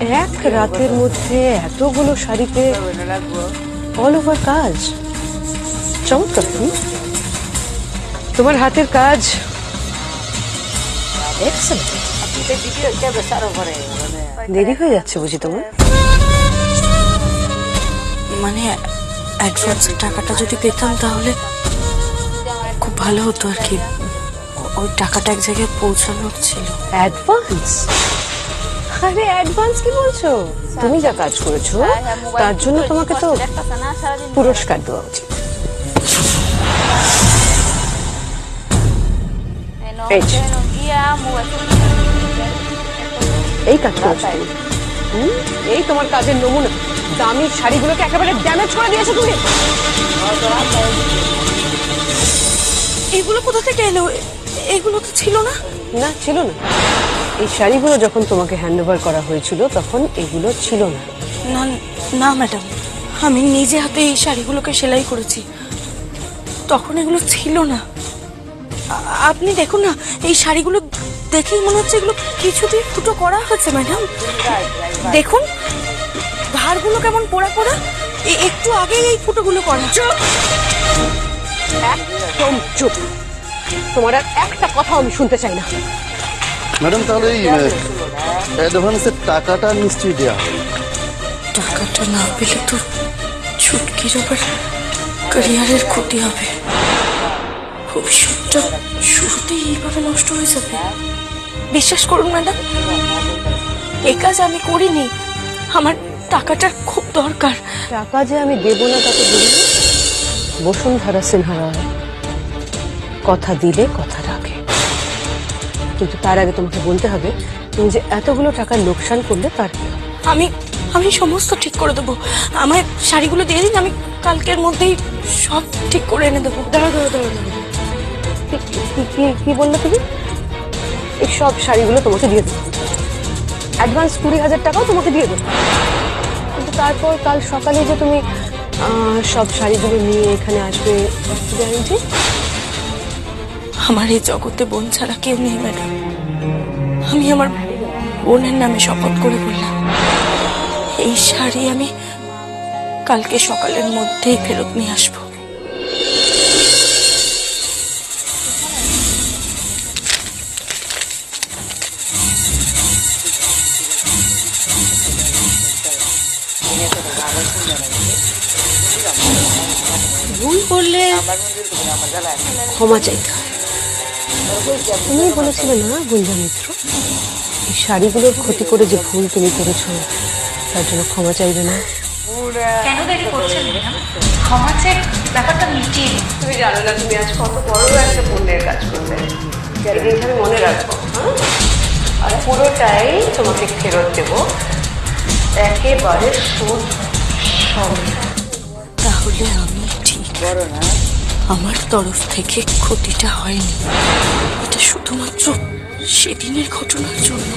এক রাতের মধ্যে এতগুলো শাড়িতে অল ওভার কাজ। চমৎকার হুম? তোমার হাতের কাজ। Excellent। দেরি হয়ে যাচ্ছে বুঝি তোমার? মানে অ্যাডভান্স টাকাটা যদি পেতাম তাহলে খুব ভালো হতো আর কি। ওই টাকাটা এক জায়গায় পৌঁছানোর ছিল। অ্যাডভান্স আরে অ্যাডভান্স কি বলছো? তুমি যা কাজ করেছ তার জন্য তোমাকে তো পুরস্কার দেওয়া উচিত। এই কাজ করেছ এই তোমার কাজের নমুনা। দামি শাড়িগুলোকে একেবারে ড্যামেজ করে দিয়েছ তুমি। এগুলো কোথা থেকে এলো? এগুলো তো ছিল না? না ছিল না। এই শাড়িগুলো যখন তোমাকে হ্যান্ডওভার করা হয়েছিল তখন এগুলো ছিল না। না না ম্যাডাম। আমি নিজে হাতে এই শাড়িগুলোকে সেলাই করেছি। তখন এগুলো ছিল না। আপনি দেখুন না এই শাড়িগুলো দেখেই মনে হচ্ছে এগুলো কিছু দিয়ে ফুটো করা হয়েছে ম্যাডাম। দেখুন ধারগুলো কেমন পোড়া পোড়া। একটু আগেই এই ফুটোগুলো করা। একদম চুপ! তোমার আর একটা কথা আমি শুনতে চাই না। ম্যাডাম তাহলে এই অ্যাডভান্সের টাকাটা নিশ্চয়ই দেওয়া হবে। টাকাটা না পেলে তো ছুটকির আবার ক্যারিয়ারের ক্ষতি হবে। ভবিষ্যৎটা শুরুতেই এইভাবে নষ্ট হয়ে যাবে। বিশ্বাস করুন ম্যাডাম এ কাজ আমি করিনি। আমার টাকাটার খুব দরকার। টাকা যে আমি দেবো না তাকে বলি। বসুন্ধরা সিনহারা কথা দিলে কথা রাখে। কিন্তু তার আগে তোমাকে বলতে হবে তুমি যে এতগুলো টাকা লোকসান করলে তার কি আমি আমি সমস্ত ঠিক করে দেবো। আমায় শাড়িগুলো দিয়ে দিন আমি কালকের মধ্যেই সব ঠিক করে এনে দেবো। দাঁড়া দাঁড়া দাঁড়া কি বললে তুমি? এই সব শাড়িগুলো তোমাকে দিয়ে দেবো। অ্যাডভান্স কুড়ি হাজার টাকাও তোমাকে দিয়ে দেবো। কিন্তু তারপর কাল সকালে যে তুমি সব শাড়িগুলো নিয়ে এখানে আসবে গ্যারান্টি আমার এই জগতে বোন ছাড়া কেউ নেই, ম্যাডাম। আমি আমার বোনের নামে শপথ করে বললাম, এই শাড়ি আমি কালকে সকালের মধ্যেই ফেরত নিয়ে আসব। ভুল করলে ক্ষমা চাইতে হয়। তুমি বলেছিলে না গুঞ্জা মিত্র? এই শাড়িগুলোর ক্ষতি করে যে ভুল তুমি করেছ তার জন্য ক্ষমা চাইবে না। কেন দেরি করছেন ক্ষমা চেক ব্যাপারটা মিটিয়ে তুমি জানো না তুমি আজ কত বড় একটা পুণ্যের কাজ করবে জিনিস আমি মনে রাখব হ্যাঁ? আর পুরোটাই তোমাকে ফেরত দেবো। একেবারে সুদ সমেত। তাহলে আমি ঠিক। আমার তরফ থেকে ক্ষতিটা হয়নি। এটা শুধুমাত্র সেদিনের ঘটনার জন্য।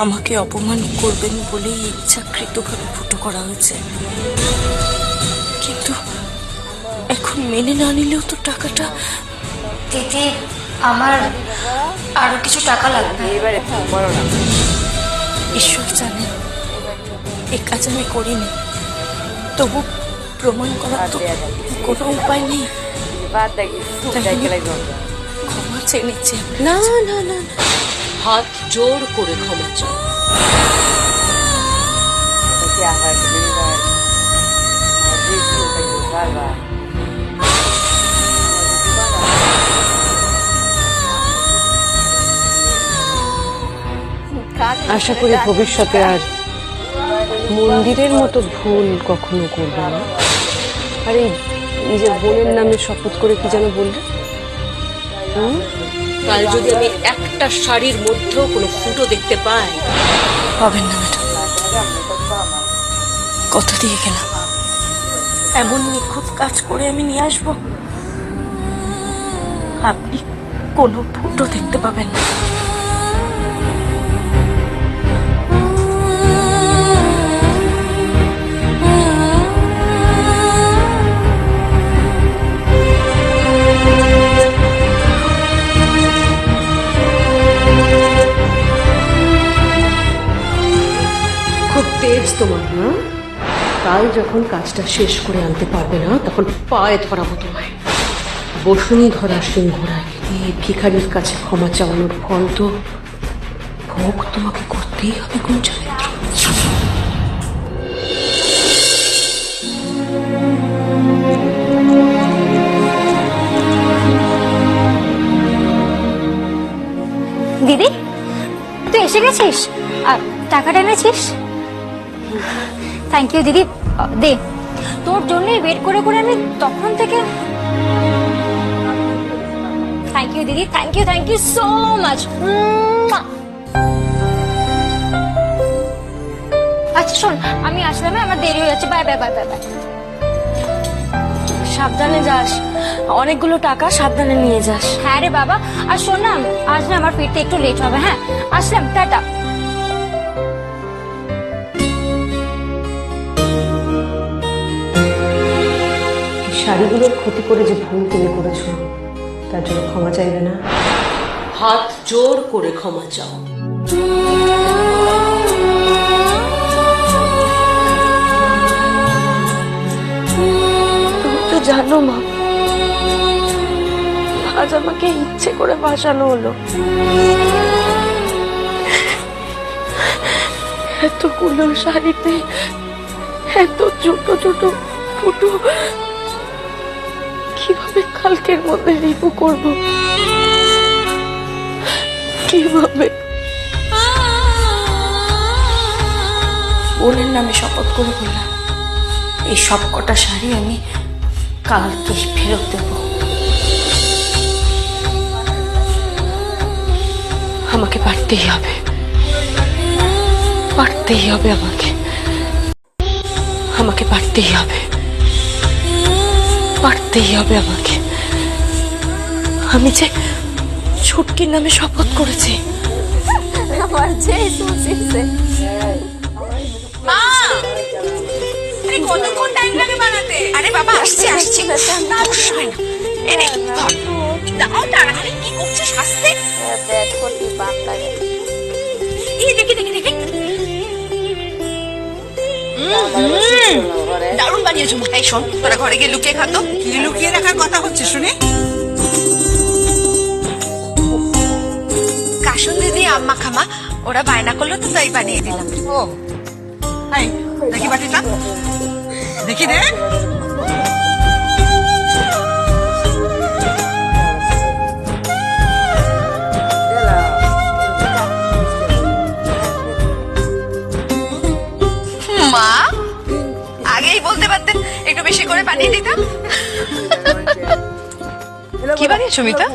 আমাকে অপমান করবেন বলেই ইচ্ছাকৃতভাবে ফুটো করা হয়েছে। কিন্তু এখন মেনে না নিলেও তো টাকাটা দিদি আমার আরও কিছু টাকা লাগবে। ঈশ্বর জানে এ কাজ আমি করিনি। তবু প্রমাণ করার তো কোনো উপায় নেই। ক্ষমা চেয়ে নিচ্ছি না না না। হাত জোর করে ক্ষমা চাও। আশা করি ভবিষ্যতে আর মন্দিরের মতো ভুল কখনো করবে না। আর এই নিজের বোনের নামে শপথ করে কি যেন বললে? হুম? কাল যদি আমি একটা শাড়ির মধ্যেও কোনো ফুটো দেখতে পাই। পাবেন না ম্যাডাম। কথা দিয়ে গেলাম? এমন নিখুঁত কাজ করে আমি নিয়ে আসব? আপনি কোনো ফুটো দেখতে পাবেন না। তেজ তোমার, না? কাল যখন কাজটা শেষ করে আনতে পারবে না, তখন পায়ে ধরাবো তোমায়। বসুন্ধরা সিংহরায় এই ভিখারির কাছে ক্ষমা চাওয়ানোর ফল তো ভোগ তোমাকে করতেই হবে, গুঞ্জনেত্র। দিদি, তুই এসে গেছিস? আর টাকাটা এনেছিস? থ্যাংক ইউ দিদি। দে। তোর জন্যই ওয়েট করে করে আমি তখন থেকে থ্যাংক ইউ দিদি। Thank you thank you so much আচ্ছা শোন, আমি আসলাম হ্যাঁ? আমার দেরি হয়ে যাচ্ছে। Bye bye bye bye bye. সাবধানে যাস। অনেকগুলো টাকা সাবধানে নিয়ে যাস। হ্যাঁ রে বাবা। আর শোন না আসলে আমার ফিরতে একটু লেট হবে হ্যাঁ? আসলাম, টাটা। শাড়িগুলোর ক্ষতি করে যে ভুল তুমি করেছ তার জন্য ক্ষমা চাইবে না। হাত জোর করে ক্ষমা চাও। তুমি তো জানো মা। আজ আমাকে ইচ্ছে করে ভাসানো হলো। এতগুলো শাড়িতে এত ছোট ছোট ফুটো কীভাবে কালকের মধ্যে রিপু করব? কীভাবে? বোনের নামে শপথ করে বললাম, এই সব কটা শাড়ি আমি কালকে ফেরত দেব। আমাকে পারতেই হবে। পারতেই হবে আমাকে। আমাকে পারতেই হবে। পারতেই হবে আমাকে। আমি যে ছুটকির নামে শপথ করেছি। আমার যে আরে কতক্ষণ টাইম লাগে বানাতে? আরে বাবা আসছে আসছে। না সময় না এনে ধর। দাও তাড়াতাড়ি কি করছিস? হাসতে। এই দেখি দেখি দেখি। দারুণ বানিয়েছো এই শোন, তোরা ঘরে গিয়ে লুকিয়ে খাতো কি লুকিয়ে রাখার কথা হচ্ছে, শুনে। কাশুন দিদি, আম্মা খামা, ওরা বায়না করল তো তাই বানিয়ে দিলাম। ও দেখি বাটিটা। দেখি রে কি বানিয়েছো মিতা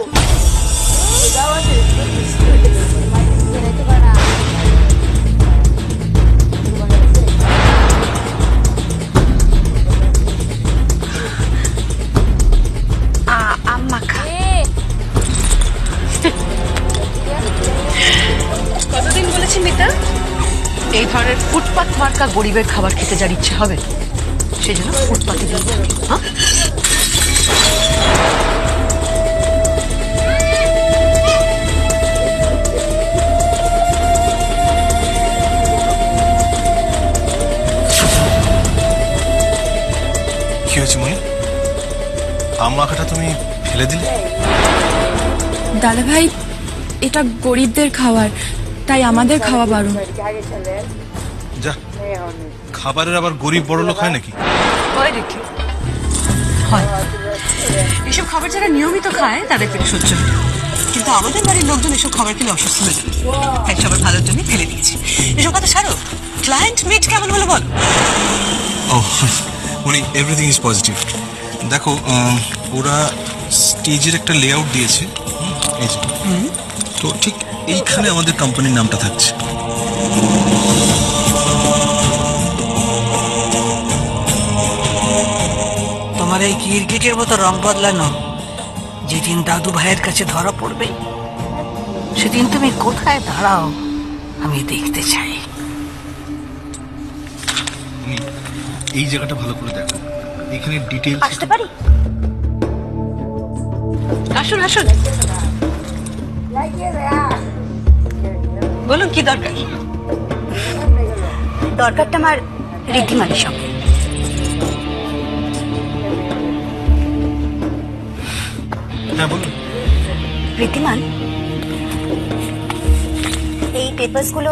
কতদিন বলেছি মিতা? এই ধরনের ফুটপাত মার্কা গরিবের খাবার খেতে যার ইচ্ছে হবে সেই জন্য ফুটপাতে হ্যাঁ? ফেলে দিলে? দাদা ভাই এটা গরিবদের খাবার তাই আমাদের খাওয়া বারণ। যা খাবারের আবার গরিব বড় লোক হয় নাকি? হয় রেখে হয়। এসব খাবার যারা নিয়মিত খায় তাদের পেটে সহ্য হয়। কিন্তু আমাদের বাড়ির লোকজন এসব খাবার খেলে অসুস্থ হয়ে যাবে তাই সবার ভালোর জন্য ফেলে দিয়েছি। এসব কথা ছাড়ো। ক্লায়েন্ট মিট কেমন হলো বল। ও মনি এভরিথিং ইজ পজিটিভ দেখো ওরা স্টেজের একটা লেআউট দিয়েছে। হুম, এই যে। তো ঠিক এইখানে আমাদের কোম্পানির নামটা থাকছে। তোমার এই গিরগিটের মতো রং বদলানো যেদিন দাদু ভাইয়ের কাছে ধরা পড়বে সেদিন তুমি কোথায় দাঁড়াও আমি দেখতে চাই। এই জায়গাটা ভালো করে দেখো। এখানে ডিটেলস আসতে পারি? আসুন আসুন। বলুন কি দরকার? দরকারটা আমার ঋদ্ধিমানের সঙ্গে। হ্যাঁ বলুন। ঋদ্ধিমান এই পেপারসগুলো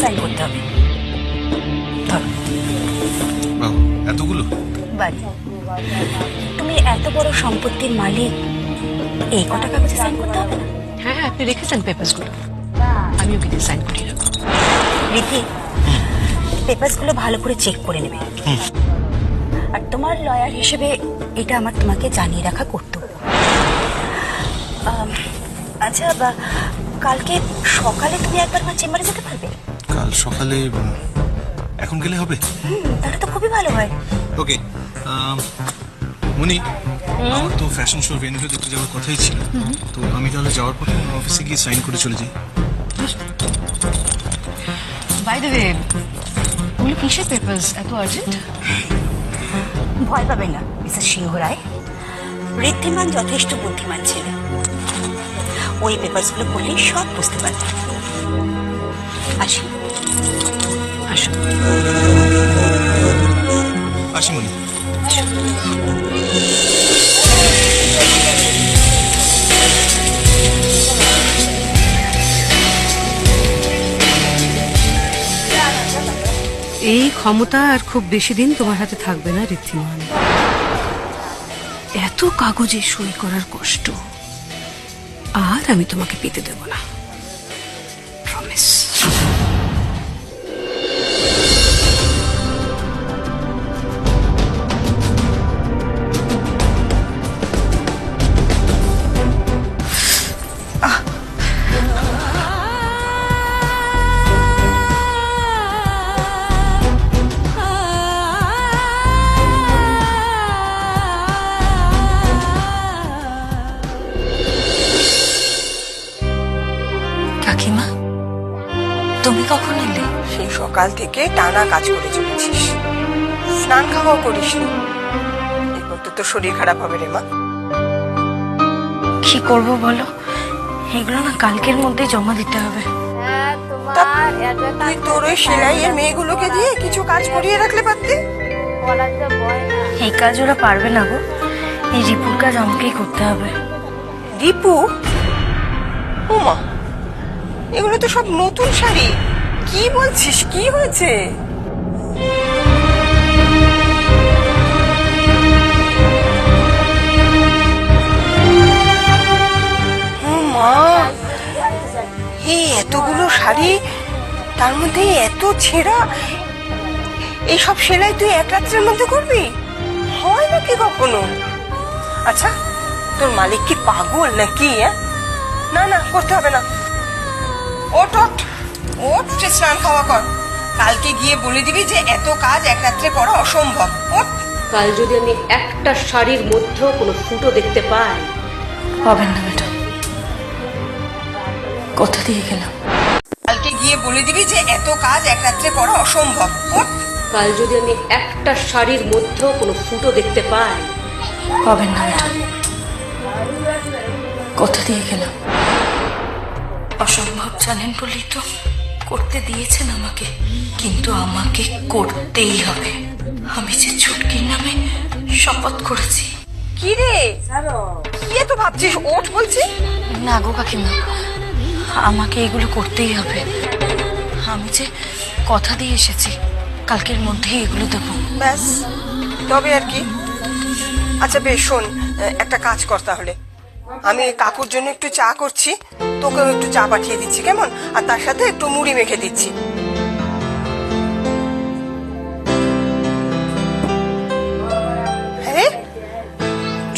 সাইন করতে হবে। ধরো। এতগুলো? বাড়ি। তুমি এত বড় সম্পত্তির মালিক এই কটা কাগজে সাইন করতে হবে না? হ্যাঁ হ্যাঁ আপনি রেখেছেন পেপারসগুলো আমি ওকে সাইন করিয়ে রাখব রিদ্ধি পেপারসগুলো ভালো করে চেক করে নেবে। আর তোমার লয়ার হিসেবে এটা আমার তোমাকে জানিয়ে রাখা কর্তব্য। আম, আচ্ছা বা কালকে সকালে তুমি একবার আমার চেম্বারে যেতে পারবে? কাল সকালে এখন গেলে হবে? হুম তাহলে তো খুবই ভালো হয়। ওকে মনি আমার তো ফ্যাশন শো ভেন্যুতে দেখতে যাওয়ার কথাই ছিল। তো আমি তাহলে যাওয়ার পথে আমার অফিসে গিয়ে সাইন করে চলে যাই। বাই দ্য ওয়ে ওগুলো কিসের পেপারস এত আর্জেন্ট ভয় পাবে না মিসেস সিংহ রায় ঋদ্ধিমান যথেষ্ট বুদ্ধিমান ছেলে। ওই পেপারসগুলো পড়লেই সব বুঝতে পারবে। আসি। আসুন আসি মনি এই ক্ষমতা আর খুব বেশি দিন তোমার হাতে থাকবে না, ঋদ্ধিমান। এত কাগজে সই করার কষ্ট, আর আমি তোমাকে পেতে দেব না। সকাল থেকে টানা কাজ করে চলেছিস। স্নান খাওয়াও করিসনি। এরপর তো তোর শরীর খারাপ হবে রে মা। কি করব বলো? এগুলো না কালকের মধ্যে জমা দিতে হবে। তা তুই তোর ওই সেলাইয়ের মেয়েগুলোকে দিয়ে কিছু কাজ করিয়ে রাখলে পারতি? এই কাজ ওরা পারবে না গো। এই রিপুর কাজ আমাকেই করতে হবে। দীপু ওমা এগুলো তো সব নতুন শাড়ি। কি বলছিস? কি হয়েছে? মা, এই এতগুলো শাড়ি, তার মধ্যে এত ছেঁড়া এইসব সেলাই তুই এক রাত্রের মধ্যে করবি? হয় নাকি কখনো? আচ্ছা তোর মালিক কি পাগল নাকি হ্যাঁ? না না, করতে হবে না। ওট ওট ওট উঠে স্নান খাওয়া কর। কালকে গিয়ে বলে দিবি যে এত কাজ এক রাত্রে করা অসম্ভব। ওট কাল যদি আমি একটা শাড়ির মধ্যেও কোনো ফুটো দেখতে পাই। পাবেন না ম্যাডাম। কথা দিয়ে গেলাম। কালকে গিয়ে বলে দিবি যে এত কাজ এক রাত্রে করা অসম্ভব। ওট কাল যদি আমি একটা শাড়ির মধ্যেও কোনো ফুটো দেখতে পাই। পাবেন না ম্যাডাম। কথা দিয়ে গেলাম। অসম্ভব জানেন বলেই তো। করতে দিয়েছেন আমাকে কিন্তু আমাকে করতেই হবে। আমি যে ছুটকির নামে শপথ করেছি। কি রে কি এত ভাবছিস? ওঠ বলছি। না গো কাকিমা আমাকে এগুলো করতেই হবে। আমি যে কথা দিয়ে এসেছি কালকের মধ্যেই এগুলো দেবো। ব্যাস তবে আর কি। আচ্ছা বেশ শোন একটা কাজ কর তাহলে। আমি কাকুর জন্য একটু চা করছি। তোকেও একটু চা পাঠিয়ে দিচ্ছি কেমন? আর তার সাথে একটু মুড়ি মেখে দিচ্ছি।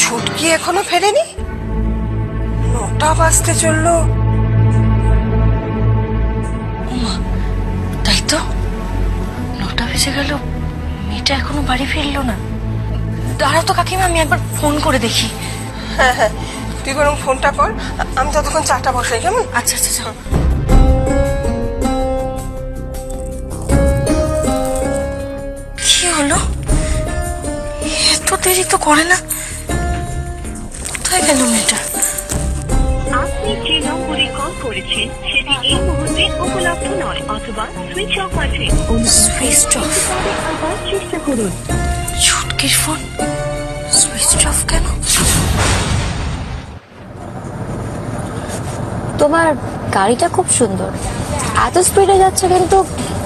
ছুটকি এখনও ফেরেনি? নটা বাজতে চলল। তাই তো? নটা বেজে গেল মেয়েটা এখনও বাড়ি ফিরলো না। দাঁড়াও তো কাকিমা আমি একবার ফোন করে দেখি। হ্যাঁ হ্যাঁ। তুই বরং ফোনটা কর আমি ততক্ষণ চাটা বসাই কেমন? আচ্ছা আচ্ছা আচ্ছা। কি হলো? এত দেরি তো করে না। কোথায় গেল মেয়েটা? আপনি যে নম্বরে কল করেছেন সেটি এই মুহূর্তে মুহূর্তে উপলব্ধ নয় অথবা সুইচ অফ আছে। সুইচ অফ আবার চেষ্টা করুন। ছুটকির ফোন সুইচ অফ কেন? তোমার গাড়িটা খুব সুন্দর। এত স্পিডে যাচ্ছে কিন্তু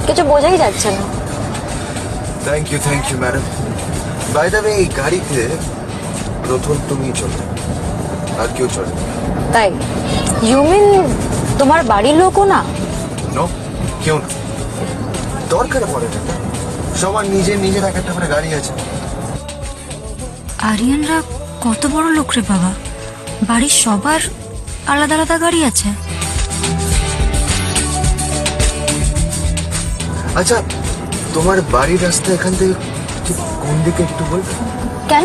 কিছু বোঝাই যাচ্ছে না। Thank you thank you madam by the এই গাড়িতে প্রথম তুমি চলে আর কেউ চলে তাই? ইউ মিন তোমার বাড়ির লোকও না? নো কেউ না। দরকার পড়ে না। সবার নিজে নিজের এক একটা করে গাড়ি আছে। আরিয়ানরা কত বড় লোক রে বাবা। বাড়ির সবার আলাদা আলাদা গাড়ি আছে। আচ্ছা তোমার বাড়ির রাস্তা এখান থেকে ঠিক কোন দিকে একটু বলবে? কেন?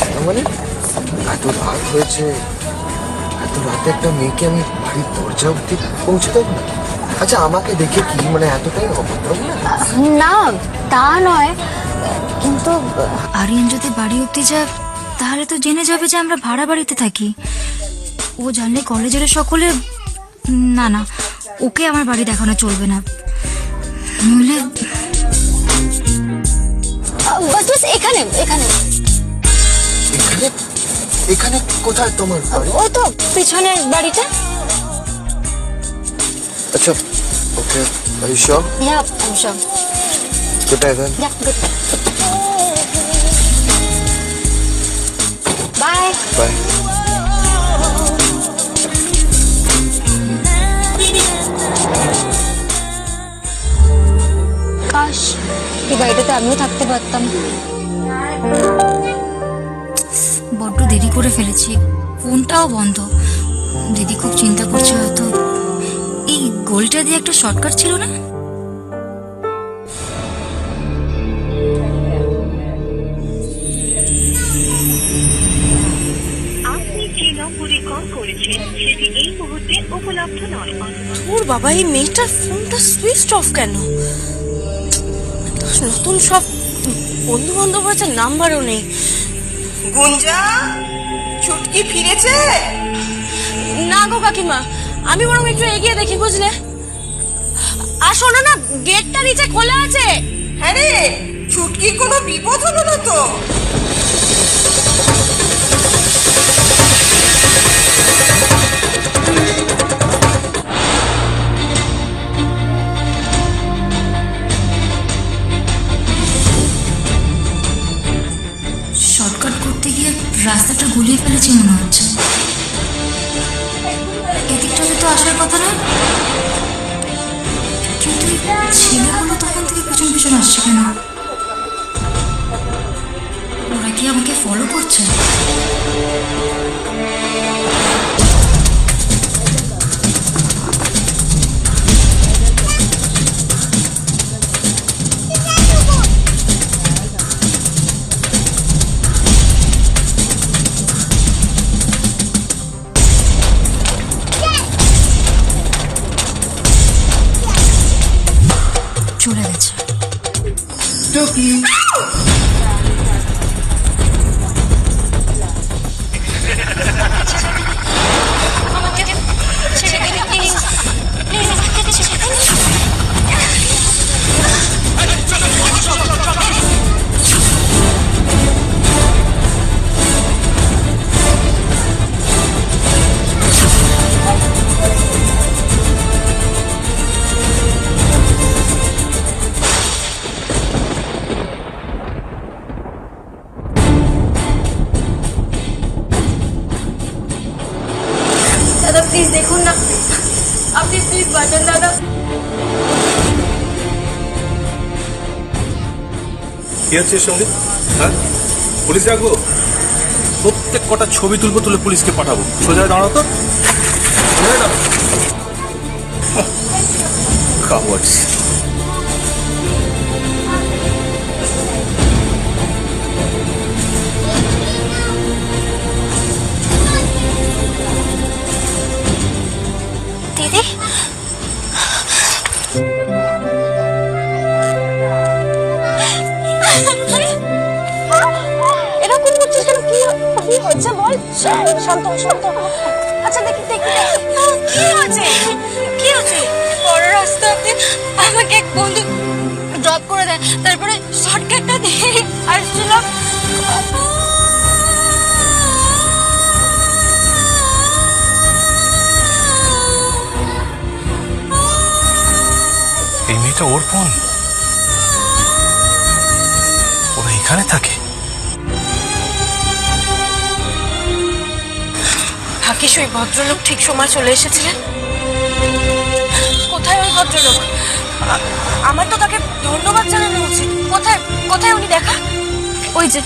কেন মানে? এত রাত হয়েছে এত রাতে একটা মেয়েকে আমি বাড়ির দরজা অব্দি পৌঁছে দেবো না? আচ্ছা আমাকে দেখে কি মানে এতটাই অভদ্র না না তা নয়। কিন্তু আরিয়ান যদি বাড়ি অব্দি যায় তাহলে তো জেনে যাবে যে আমরা ভাড়া বাড়িতে থাকি। ও জানলে কলেজের সকলে না না ওকে আমার বাড়ি দেখানো চলবে না। নইলে এখানে এখানে। এখানে? এখানে কোথায় তোমার ও তো পিছনের বাড়িটা। আচ্ছা ওকে আর শিওর আমি সব কোথায় দেন বাই বাই কাশ এই বাড়িটাতে আমিও থাকতে পারতাম। বড্ড দেরি করে ফেলেছি। ফোনটাও বন্ধ। দিদি খুব চিন্তা করছে হয়তো। এই গোলটা দিয়ে একটা শর্টকাট ছিল না? আপনি যে নম্বরে কল করেছেন এই মুহূর্তে উপলব্ধ নয়। তোর বাবা এই মেয়েটার ফোনটা সুইচ অফ কেন? নতুন সব বন্ধু বান্ধব আছে নাম্বারও নেই। গুঞ্জা ছুটকি ফিরেছে? না গো কাকিমা আমি বরং একটু এগিয়ে দেখি বুঝলে? আর শোনো না গেটটা নিচে খোলা আছে। হ্যাঁ রে ছুটকির কোনো বিপদ হলো না তো? গুলিয়ে ফেলেছি মনে হচ্ছে। এদিকটাতে তো আসার কথা না? কিন্তু ছেলেগুলো তখন থেকে পিছন পিছন আসছে কেন? ওরা কি আমাকে ফলো করছে? কি হচ্ছে এর সঙ্গে? হ্যাঁ? পুলিশ রাখব প্রত্যেক কটা ছবি তুলবো, তুলে পুলিশকে পাঠাবো। সোজা হয়ে দাঁড়াও তো। সোজা শান্ত শান্ত আচ্ছা দেখি দেখি দেখি। কি হয়েছে? কি আছে বড় রাস্তাতে আমাকে এক বন্ধু ড্রপ করে দেয়। তারপরে শর্টকাটটা দিয়ে আসছিলাম এই মেয়েটা ওর বোন? ওরা এখানে থাকে? ভাগ্যিস সেই ভদ্রলোক ঠিক সময় চলে এসেছিলেন? কোথায় ওই ভদ্রলোক? আমার তো তাকে ধন্যবাদ জানানো উচিত। কোথায় কোথায় উনি দেখা? ওই যে।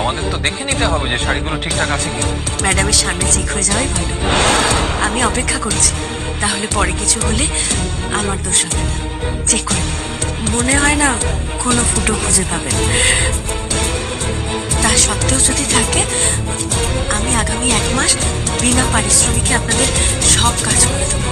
আমাদের তো দেখে নিতে হবে যে শাড়িগুলো ঠিকঠাক আছে কি ম্যাডামের সামনে চেক হয়ে যাওয়াই ভালো। আমি অপেক্ষা করছি। তাহলে পরে কিছু হলে আমার দোষ হবে না। চেক করে মনে হয় না কোনো ফুটো খুঁজে পাবেন তা সত্ত্বেও যদি থাকে, আমি আগামী এক মাস বিনা পারিশ্রমিকে আপনাদের সব কাজ করে দেবো।